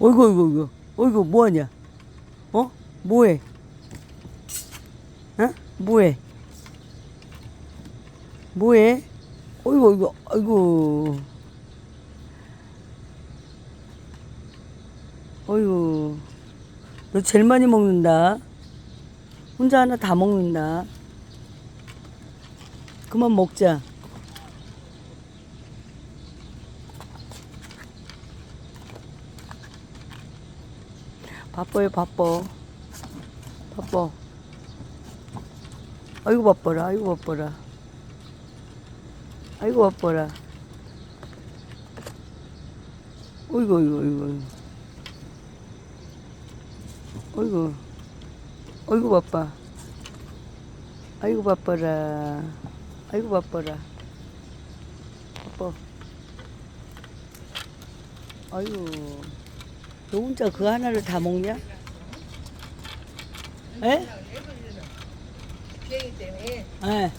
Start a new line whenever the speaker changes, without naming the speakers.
어이구 어이구 어이구. 어이구 뭐하냐? 어? 뭐해? 어? 뭐해? 뭐해? 어이구 어이구 어이구. 어이구. 너 제일 많이 먹는다. 혼자 하나 다 먹는다. 그만 먹자 바빠요 바빠. 바빠. 아이고 바빠라 아이고 바빠라. 아이고 바빠라. 어이구 어이구 어이구 어이구. 어이구 바빠. 아이고 바빠라. 아이고 바빠라. 바빠. 아이고 너 혼자 그 하나를 다 먹냐? 에?
비행기 때문에
에.